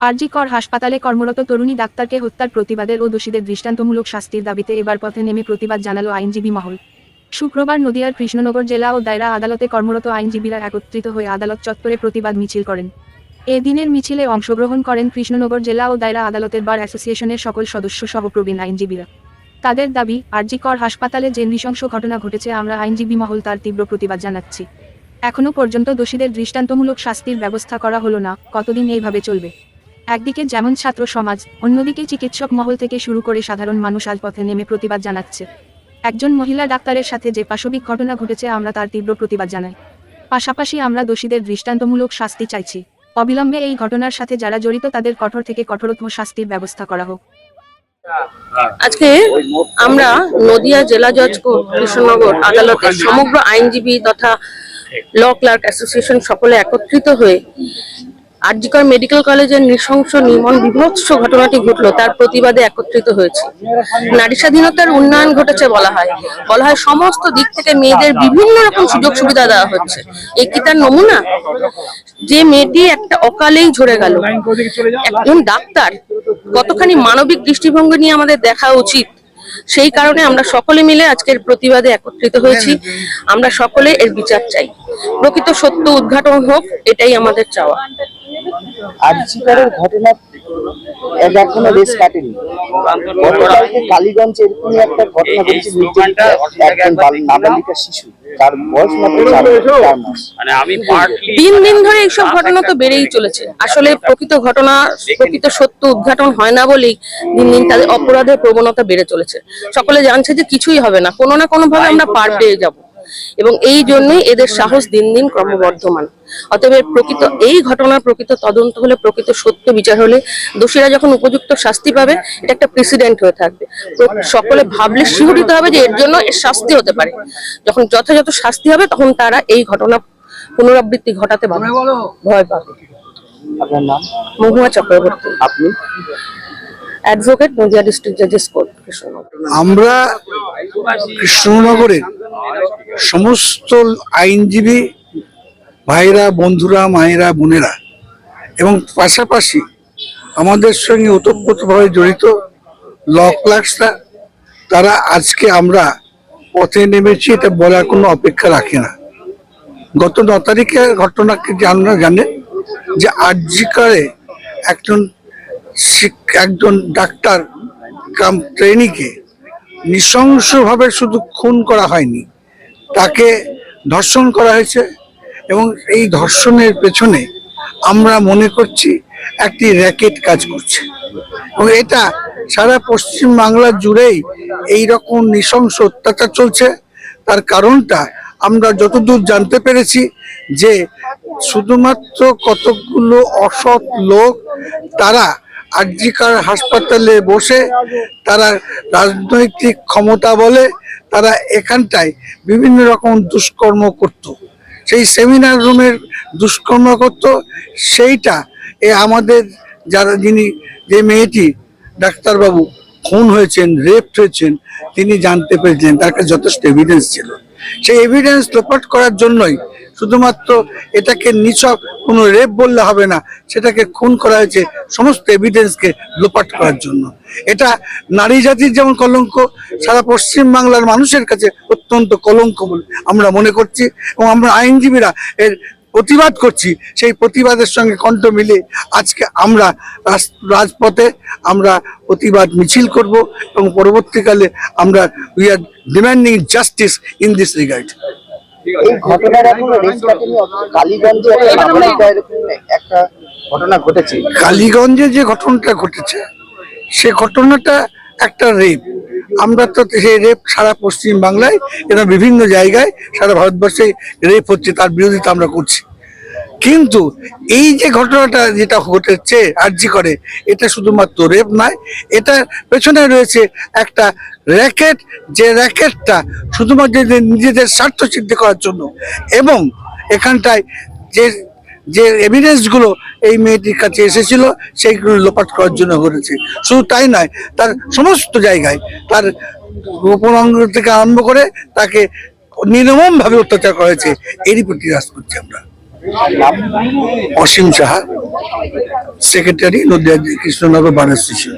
আরজি কর হাসপাতালে কর্মরত তরুণী ডাক্তারকে হত্যার প্রতিবাদের ও দোষীদের দৃষ্টান্তমূলক শাস্তির দাবিতে এবার পথে নেমে প্রতিবাদ জানালো আইনজীবী মহল। শুক্রবার নদিয়ার কৃষ্ণনগর জেলা ও দায়রা আদালতে কর্মরত আইনজীবীরা একত্রিত হয়ে আদালত চত্বরে প্রতিবাদ মিছিল করেন। এ দিনের মিছিলে অংশগ্রহণ করেন কৃষ্ণনগর জেলা ও দায়রা আদালতের বার অ্যাসোসিয়েশনের সকল সদস্য সহ প্রবীণ আইনজীবীরা। তাদের দাবি, আরজি কর হাসপাতালে যে নৃশংস ঘটনা ঘটেছে আমরা আইনজীবী মহল তার তীব্র প্রতিবাদ জানাচ্ছি। এখনও পর্যন্ত দোষীদের দৃষ্টান্তমূলক শাস্তির ব্যবস্থা করা হলো না, কতদিন এইভাবে চলবে? একদিকে যেমন ছাত্র সমাজ, অন্যদিকে চিকিৎসক মহল থেকে শুরু করে সাধারণ মানুষ আজ পথে নেমে প্রতিবাদ জানাচ্ছে। একজন মহিলা ডাক্তারের সাথে যে পাশবিক ঘটনা ঘটেছে, আমরা তার তীব্র প্রতিবাদ জানাই। পাশাপাশি আমরা দোষীদের দৃষ্টান্তমূলক শাস্তি চাইছি। অবিলম্বে এই ঘটনার সাথে যারা জড়িত, তাদের কঠোর থেকে কঠোরতম শাস্তির ব্যবস্থা করা হোক। আজকে আমরা নদিয়া জেলা জজ কৃষ্ণনগর আদালতের সমগ্র আইনজীবী তথা ল ক্লার্ক অ্যাসোসিয়েশন সকলে একত্রিত হয়ে আরজিকর মেডিকেল কলেজের নৃশংস নির্মম বিভৎস ঘটনাটি ঘটলো, তার প্রতিবাদে একত্রিত হয়েছে। নারী স্বাধীনতার উন্নয়ন ঘটেছে বলা হয়। বলা হয় সমস্ত দিক থেকে মেয়েদের বিভিন্ন রকম সুযোগ সুবিধা দেওয়া হচ্ছে। এ কি তার নমুনা? যে মেয়েটি একটা অকালেই ঝরে গেল। একজন ডাক্তার, কতখানি মানবিক দৃষ্টিভঙ্গি নিয়ে আমাদের দেখা উচিত? সেই কারণে আমরা সকলে মিলে আজকের প্রতিবাদে একত্রিত হয়েছি। আমরা সকলে এর বিচার চাই। প্রকৃত সত্য উদ্ঘাটন হোক, এটাই আমাদের চাওয়া। আর্জিকারের ঘটনা এখনও রেস কাটেনি। গতকালকে কালীগঞ্জে এরকমই একটা ঘটনা ঘটেছে নির্যাতিত একজন নাবালিকা শিশু তার বয়স মাত্র চার চার মাস। মানে দিন দিন ধরে এইসব ঘটনা তো বেড়েই চলেছে। আসলে প্রকৃত ঘটনা প্রকৃত সত্য উদ্ঘাটন হয় না বলেই দিন দিন তাদের অপরাধের প্রবণতা বেড়ে চলেছে। সকলে জানছে যে কিছুই হবে না কোনো না কোনো ভাবে আমরা পার পেয়ে যাব। এবং এই জন্যই এদের সাহস দিন দিন ক্রমবর্ধমান। অতএব প্রকৃত এই ঘটনার প্রকৃত তদন্ত হলে প্রকৃত সত্য বিচার হলে দোষীরা যখন উপযুক্ত শাস্তি পাবে এটা একটা প্রেসিডেন্ট হয়ে থাকবে। সকলে ভাবলে শিহরিত হবে যে এর জন্য এর শাস্তি হতে পারে। যখন যথাযথ শাস্তি হবে তখন তারা এই ঘটনা পুনরাবৃত্তি ঘটাতে পারবে ভয় পাবে আপনার নাম? মহুয়া চক্রবর্তী। আপনি? অ্যাডভোকেট নদিয়া ডিস্ট্রিক্ট জাজেস কোর্ট কৃষ্ণনগর। আমরা কৃষ্ণনগরের সমস্ত আইনজীবী ভাইরা, বন্ধুরা, মায়েরা, বোনেরা, এবং পাশাপাশি আমাদের সঙ্গে ওতপ্রোতভাবে জড়িত ল ক্লার্কসরা তারা আজকে আমরা পথে নেমেছি, এটা বলার কোনো অপেক্ষা রাখে না। গত ন তারিখের ঘটনাকে আপনারা জানেন, যে আর্জিকারে একজন একজন ডাক্তার, কাম ট্রেনিকে নৃশংসভাবে শুধু খুন করা হয়নি। তাকে ধর্ষণ করা হয়েছে এবং এই ধর্ষণের পেছনে আমরা মনে করছি একটি র্যাকেট কাজ করছে। এবং এটা সারা পশ্চিম বাংলা জুড়েই এই রকম নৃশংস অত্যাচার চলছে। তার কারণটা আমরা যতদূর জানতে পেরেছি যে শুধুমাত্র কতগুলো অসৎ লোক তারা আরজিকার হাসপাতালে বসে তারা রাজনৈতিক ক্ষমতা বলে তারা এখানটায় বিভিন্ন রকম দুষ্কর্ম করত। সেই সেমিনার রুমের দুষ্কর্ম করত। সেইটা এ আমাদের যারা যিনি, যে মেয়েটি, ডাক্তারবাবু, খুন হয়েছেন রেপ হয়েছেন, তিনি জানতে পেরেছিলেন, তার কাছে যথেষ্ট এভিডেন্স ছিল। সেই এভিডেন্স লোপাট করার জন্যই শুধুমাত্র এটাকে নিছক কোনো রেপ বললে হবে না, সেটাকে খুন করা হয়েছে সমস্ত এভিডেন্সকে লোপাট করার জন্য। এটা নারী জাতির যেমন কলঙ্ক, সারা পশ্চিম বাংলার মানুষের কাছে অত্যন্ত কলঙ্ক বলে আমরা মনে করছি এবং আমরা আইনজীবীরা এর প্রতিবাদ করছি। সেই প্রতিবাদের সঙ্গে কণ্ঠ মিলে আজকে আমরা রাজপথে আমরা প্রতিবাদ মিছিল করব এবং পরবর্তীকালে আমরা we are demanding justice in this regard এই ঘটনার এখনও রেস কাটেনি কালীগঞ্জে একটা নাবালিকা এরকম একটা ঘটনা ঘটেছে। কালীগঞ্জে যে ঘটনাটা ঘটেছে সে ঘটনাটা একটা রেপ আমরা তো সেই রেপ সারা পশ্চিম বাংলায় এবং বিভিন্ন জায়গায় সারা ভারতবর্ষে রেপ হচ্ছে তার বিরোধিতা আমরা করছি। কিন্তু এই যে ঘটনাটা যেটা ঘটেছে, আর্জি করে, এটা শুধুমাত্র রেপ নয় এটার পেছনে রয়েছে একটা র্যাকেট যে র্যাকেটটা শুধুমাত্র নিজেদের স্বার্থ সিদ্ধি করার জন্য এবং এখানটায় যে যে এভিডেন্সগুলো এই মেয়েটির কাছে এসেছিল, সেইগুলো লোপাট করার জন্য ঘটেছে। শুধু তাই নয়, তার সমস্ত জায়গায় তার গোপন অঙ্গ থেকে আরম্ভ করে তাকে নির্মমভাবে অত্যাচার করেছে এরই প্রতিরাজ করছি আমরা। Asim Saha secretary Nadia Krishnanagar bar association